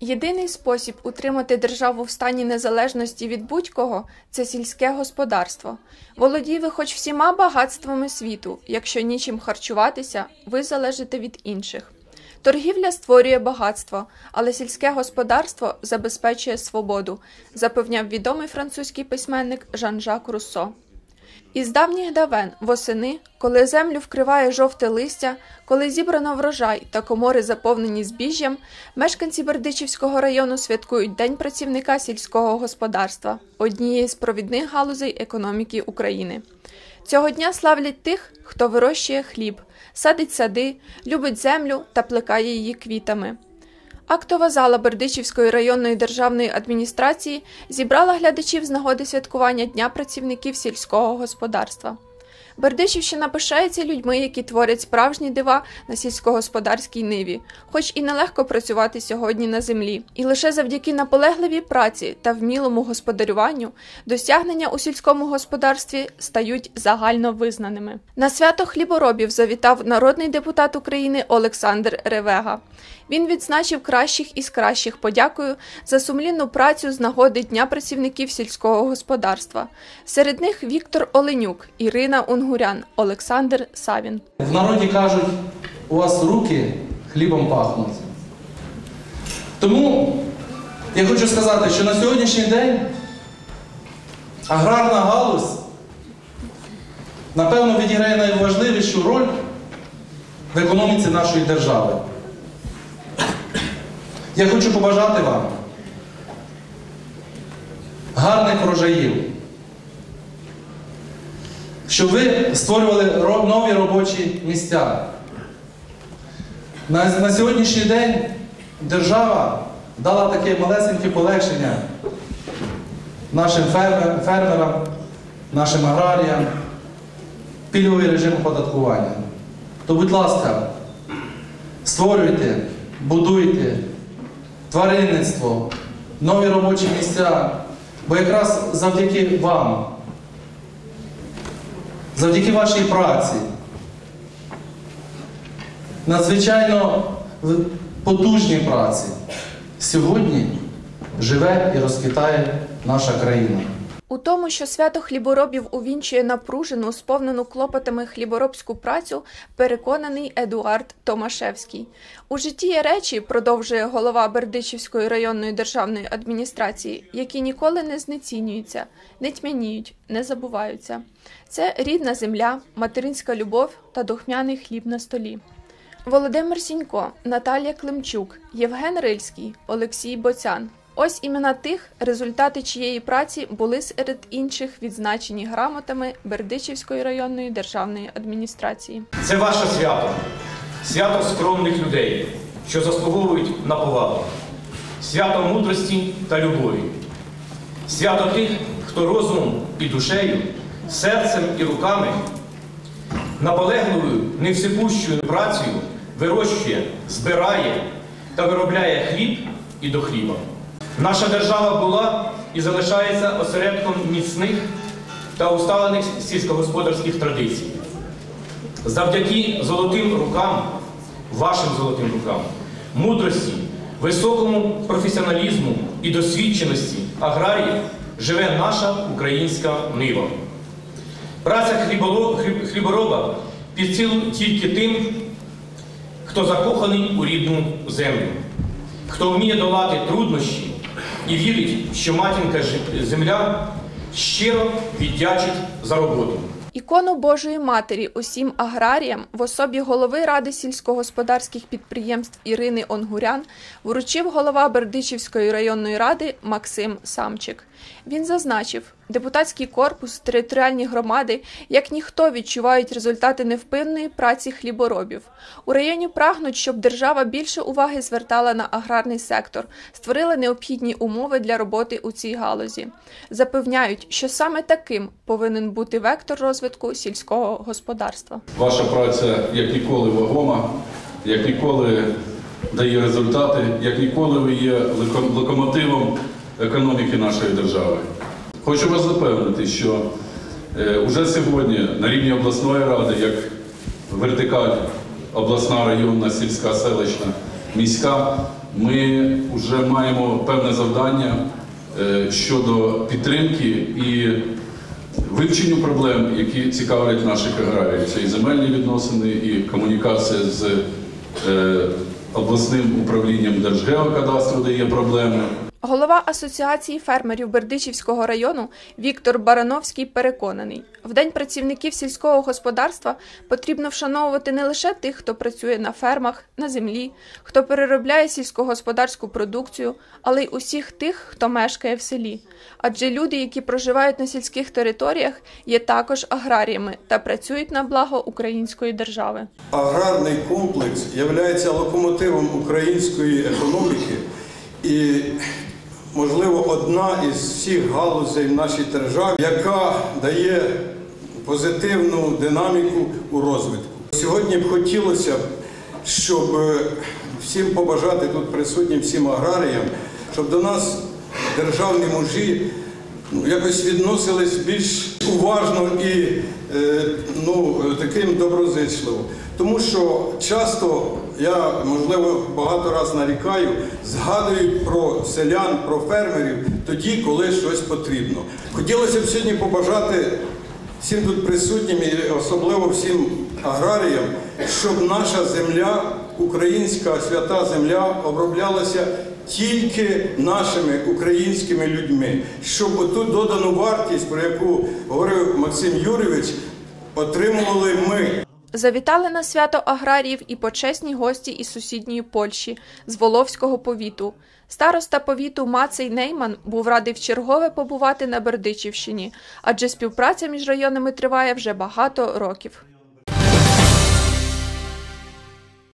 Єдиний спосіб утримати державу в стані незалежності від будь-кого це сільське господарство. Володій ви хоч всіма багатствами світу, якщо нічим харчуватися, ви залежите від інших. Торгівля створює багатство, але сільське господарство забезпечує свободу, запевняв відомий французький письменник Жан-Жак Руссо. Із давніх давен, восени, коли землю вкриває жовте листя, коли зібрано врожай та комори заповнені збіжжям, мешканці Бердичівського району святкують День працівника сільського господарства, однієї з провідних галузей економіки України. Цього дня славлять тих, хто вирощує хліб, садить сади, любить землю та плекає її квітами. Актова зала Бердичівської районної державної адміністрації зібрала глядачів з нагоди святкування Дня працівників сільського господарства. Бердичівщина пишається людьми, які творять справжні дива на сільськогосподарській ниві, хоч і нелегко працювати сьогодні на землі. І лише завдяки наполегливій праці та вмілому господарюванню досягнення у сільському господарстві стають загально визнаними. На свято хліборобів завітав народний депутат України Олександр Ревега. Він відзначив кращих із кращих подякою за сумлінну працю з нагоди Дня працівників сільського господарства. Серед них Віктор Оленюк, Ірина Унгурян, Олександр Савін. В народі кажуть, у вас руки хлібом пахнуть. Тому я хочу сказати, що на сьогоднішній день аграрна галузь, напевно, відіграє найважливішу роль в економіці нашої держави. Я хочу побажати вам гарних врожаїв, щоб ви створювали нові робочі місця. На, на сьогоднішній день держава дала таке малесеньке полегшення нашим фермер, фермерам, нашим аграріям, пільговий режим оподаткування. То, будь ласка, створюйте, будуйте тваринництво, нові робочі місця. Бо якраз завдяки вам, завдяки вашій праці, надзвичайно потужній праці, сьогодні живе і розквітає наша країна. У тому, що свято хліборобів увінчує напружену, сповнену клопотами хліборобську працю, переконаний Едуард Томашевський. У житті є речі, продовжує голова Бердичівської районної державної адміністрації, які ніколи не знецінюються, не тьмяніють, не забуваються. Це рідна земля, материнська любов та духмяний хліб на столі. Володимир Сінько, Наталія Климчук, Євген Рильський, Олексій Боцян. Ось імена тих, результати чиєї праці були серед інших відзначені грамотами Бердичівської районної державної адміністрації. Це ваше свято, свято скромних людей, що заслуговують на повагу, свято мудрості та любові, свято тих, хто розумом і душею, серцем і руками, наполегливою, невсипущою працею вирощує, збирає та виробляє хліб і до хліба. Наша держава була і залишається осередком міцних та усталених сільськогосподарських традицій. Завдяки золотим рукам, вашим золотим рукам, мудрості, високому професіоналізму і досвідченості аграріїв живе наша українська нива. Праця хлібороба під силу тільки тим, хто закоханий у рідну землю, хто вміє долати труднощі і вірить, що матінка земля щиро віддячить за роботу. Ікону Божої Матері усім аграріям в особі голови Ради сільськогосподарських підприємств Ірини Онгурян вручив голова Бердичівської районної ради Максим Самчик. Він зазначив, депутатський корпус, територіальні громади, як ніхто відчувають результати невпинної праці хліборобів. У районі прагнуть, щоб держава більше уваги звертала на аграрний сектор, створила необхідні умови для роботи у цій галузі. Запевняють, що саме таким повинен бути вектор розвитку сільського господарства. Ваша праця як ніколи вагома, як ніколи дає результати, як ніколи ви є локо- локомотивом економіки нашої держави. Хочу вас запевнити, що е, уже сьогодні на рівні обласної ради, як вертикаль обласна, районна, сільська, селищна, міська, ми вже маємо певне завдання е, щодо підтримки і вивченню проблем, які цікавлять наших аграріїв. Це і земельні відносини, і комунікація з е, обласним управлінням Держгеокадастру, де є проблеми. Голова Асоціації фермерів Бердичівського району Віктор Барановський переконаний, в День працівників сільського господарства потрібно вшановувати не лише тих, хто працює на фермах, на землі, хто переробляє сільськогосподарську продукцію, але й усіх тих, хто мешкає в селі. Адже люди, які проживають на сільських територіях, є також аграріями та працюють на благо української держави. Аграрний комплекс є локомотивом української економіки і, можливо, одна із всіх галузей в нашій державі, яка дає позитивну динаміку у розвитку. Сьогодні б хотілося, щоб е, всім побажати тут присутнім всім аграріям, щоб до нас державні мужі ну, якось відносились більш уважно і е, ну, таким доброзичливо. Тому що часто я, можливо, багато разів нарікаю, згадують про селян, про фермерів тоді, коли щось потрібно. Хотілося б сьогодні побажати всім тут присутнім і особливо всім аграріям, щоб наша земля, українська свята земля, оброблялася тільки нашими українськими людьми, щоб оту додану вартість, про яку говорив Максим Юрійович, отримували ми. Завітали на свято аграріїв і почесні гості із сусідньої Польщі з Воловського повіту. Староста повіту Мацей Нейман був радий вчергове побувати на Бердичівщині, адже співпраця між районами триває вже багато років.